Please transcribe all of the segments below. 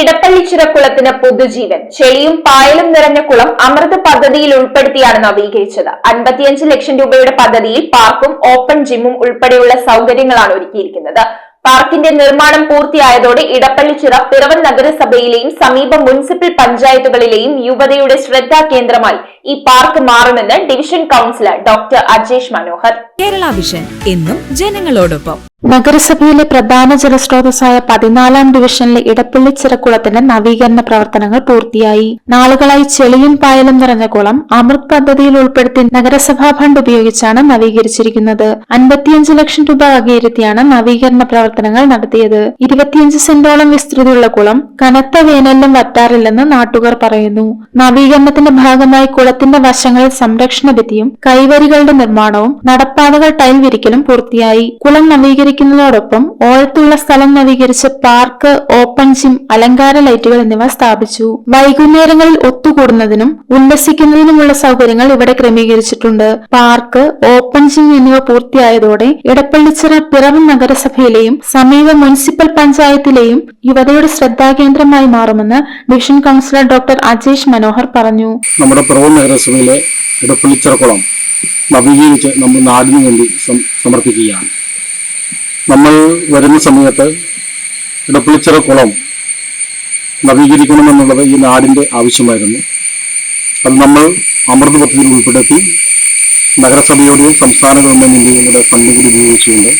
ഇടപ്പള്ളിച്ചിറ കുളത്തിന് പൊതുജീവൻ. ചെളിയും പായലും നിറഞ്ഞ കുളം അമൃത് പദ്ധതിയിൽ ഉൾപ്പെടുത്തിയാണ് നവീകരിച്ചത്. അൻപത്തിയഞ്ച് ലക്ഷം രൂപയുടെ പദ്ധതിയിൽ പാർക്കും ഓപ്പൺ ജിമ്മും ഉൾപ്പെടെയുള്ള സൗകര്യങ്ങളാണ് ഒരുക്കിയിരിക്കുന്നത്. പാർക്കിന്റെ നിർമ്മാണം പൂർത്തിയായതോടെ ഇടപ്പള്ളിച്ചിറ പിറവൻ നഗരസഭയിലെയും സമീപ മുനിസിപ്പൽ പഞ്ചായത്തുകളിലെയും യുവതയുടെ ശ്രദ്ധാ കേന്ദ്രമായി ഈ പാർക്ക് മാറുമെന്ന് division councillor doctor Ajesh Manohar. Kerala vision എന്നും ജനങ്ങളോടൊപ്പം. നഗരസഭയിലെ പ്രധാന ജലസ്രോതസ്സായ പതിനാലാം ഡിവിഷനിലെ ഇടപ്പള്ളി ചിറക്കുളത്തിന്റെ നവീകരണ പ്രവർത്തനങ്ങൾ പൂർത്തിയായി. നാളുകളായി ചെളിയും പായലും നിറഞ്ഞ കുളം അമൃത് പദ്ധതിയിൽ ഉൾപ്പെടുത്തി നഗരസഭാ ഫണ്ട് ഉപയോഗിച്ചാണ് നവീകരിച്ചിരിക്കുന്നത്. അൻപത്തിയഞ്ച് ലക്ഷം രൂപ വകയിരുത്തിയാണ് നവീകരണ പ്രവർത്തനങ്ങൾ നടത്തിയത്. ഇരുപത്തിയഞ്ച് സെന്റോളം വിസ്തൃതിയുള്ള കുളം കനത്ത വേനലിലും വറ്റാറില്ലെന്ന് നാട്ടുകാർ പറയുന്നു. നവീകരണത്തിന്റെ ഭാഗമായി കുളത്തിന്റെ വശങ്ങളിൽ സംരക്ഷണ ഭിത്തിയും കൈവരികളുടെ നിർമ്മാണവും നടപ്പാതകൾ ടൈൽ വിരിക്കലും പൂർത്തിയായി. കുളം നവീകരിക്കുന്നതോടൊപ്പം ഓഴത്തുള്ള സ്ഥലം നവീകരിച്ച് പാർക്ക് ഓപ്പൺ ജിം അലങ്കാര ലൈറ്റുകൾ എന്നിവ സ്ഥാപിച്ചു. വൈകുന്നേരങ്ങളിൽ ഒത്തുകൂടുന്നതിനും ഉല്ലസിക്കുന്നതിനുമുള്ള സൗകര്യങ്ങൾ ഇവിടെ ക്രമീകരിച്ചിട്ടുണ്ട്. പാർക്ക് ഓപ്പൺ ജിം എന്നിവ പൂർത്തിയായതോടെ ഇടപ്പള്ളിച്ചിറ പിറവം നഗരസഭയിലെയും സമീപ മുനിസിപ്പൽ പഞ്ചായത്തിലെയും യുവതയുടെ ശ്രദ്ധാകേന്ദ്രമായി മാറുമെന്ന് division councillor doctor Ajesh Manohar പറഞ്ഞു. നമ്മുടെ നഗരസഭയിലെ ഇടപ്പള്ളിച്ചിറക്കുളം നവീകരിച്ച് നമ്മൾ നാടിനു വേണ്ടി സമർപ്പിക്കുകയാണ്. നമ്മൾ വരുന്ന സമയത്ത് ഇടപ്പള്ളിച്ചിറക്കുളം നവീകരിക്കണമെന്നുള്ളത് ഈ നാടിന്റെ ആവശ്യമായിരുന്നു. അത് നമ്മൾ അമൃത് പദ്ധതിയിൽ ഉൾപ്പെടുത്തി നഗരസഭയുടെയും സംസ്ഥാന ഗവൺമെന്റിന്റെയും കൂടെ ഫണ്ട് കൂടി ഉപയോഗിച്ചുകൊണ്ട്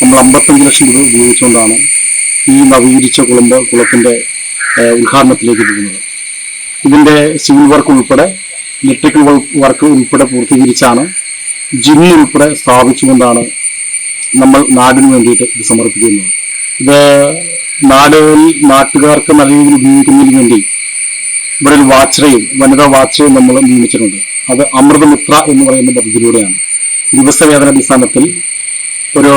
നമ്മൾ അമ്പത്തഞ്ച് ലക്ഷം രൂപ ഉപയോഗിച്ചുകൊണ്ടാണ് ഈ നവീകരിച്ച കുളമ്പ് കുളത്തിന്റെ ഉദ്ഘാടനത്തിലേക്ക് പോകുന്നത്. ഇതിന്റെ സിവിൽ വർക്ക് ഉൾപ്പെടെ ഇലക്ട്രിക്കൽ വർക്ക് ഉൾപ്പെടെ പൂർത്തീകരിച്ചാണ് ജിമ്മി ഉൾപ്പെടെ സ്ഥാപിച്ചുകൊണ്ടാണ് നമ്മൾ നാടിന് വേണ്ടിയിട്ട് ഇത് സമർപ്പിക്കുന്നത് ഇത് നാടുകളിൽ നാട്ടുകാർക്ക് നല്ല രീതിയിൽ ഉപയോഗിക്കുന്നതിന് വേണ്ടി ഇവിടെ ഒരു വാച്ചറയും വനിതാ വാച്ചറയും നമ്മൾ നിയമിച്ചിട്ടുണ്ട്. അത് അമൃതമിത്ര എന്ന് പറയുന്ന പദ്ധതിയിലൂടെയാണ്. ദിവസവേതന അടിസ്ഥാനത്തിൽ ഒരു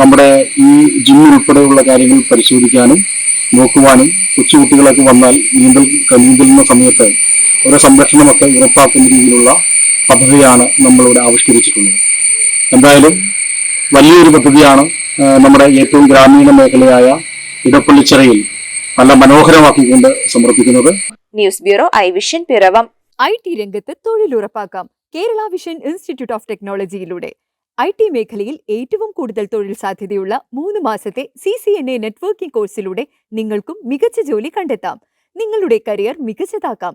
നമ്മുടെ ഈ ജിം ഉൾപ്പെടെയുള്ള കാര്യങ്ങൾ പരിശോധിക്കാനും നോക്കുവാനും കൊച്ചുകുട്ടികളൊക്കെ വന്നാൽ നീന്തൽ നീന്തലുന്ന സമയത്ത് ഒരു സംരക്ഷണമൊക്കെ ഉറപ്പാക്കുന്ന രീതിയിലുള്ള പദ്ധതിയാണ് നമ്മളിവിടെ ആവിഷ്കരിച്ചിട്ടുള്ളത്. എന്തായാലും വലിയൊരു പദ്ധതിയാണ് നമ്മുടെ ഏറ്റവും ഗ്രാമീണ മേഖലയായ ഇടപ്പള്ളിച്ചിറയിൽ നല്ല മനോഹരമാക്കിക്കൊണ്ട് സമർപ്പിക്കുന്നത്. News bureau I vision Piravam. I T രംഗത്ത് തൊഴിലുറപ്പാക്കാം. കേരള വിഷൻ ഇൻസ്റ്റിറ്റ്യൂട്ട് ഓഫ് ടെക്നോളജിയിലൂടെ. ഐ ടി മേഖലയിൽ ഏറ്റവും കൂടുതൽ തൊഴിൽ സാധ്യതയുള്ള മൂന്ന് മാസത്തെ C C N A networking കോഴ്സിലൂടെ നിങ്ങൾക്കും മികച്ച ജോലി കണ്ടെത്താം. നിങ്ങളുടെ കരിയർ മികച്ചതാക്കാം.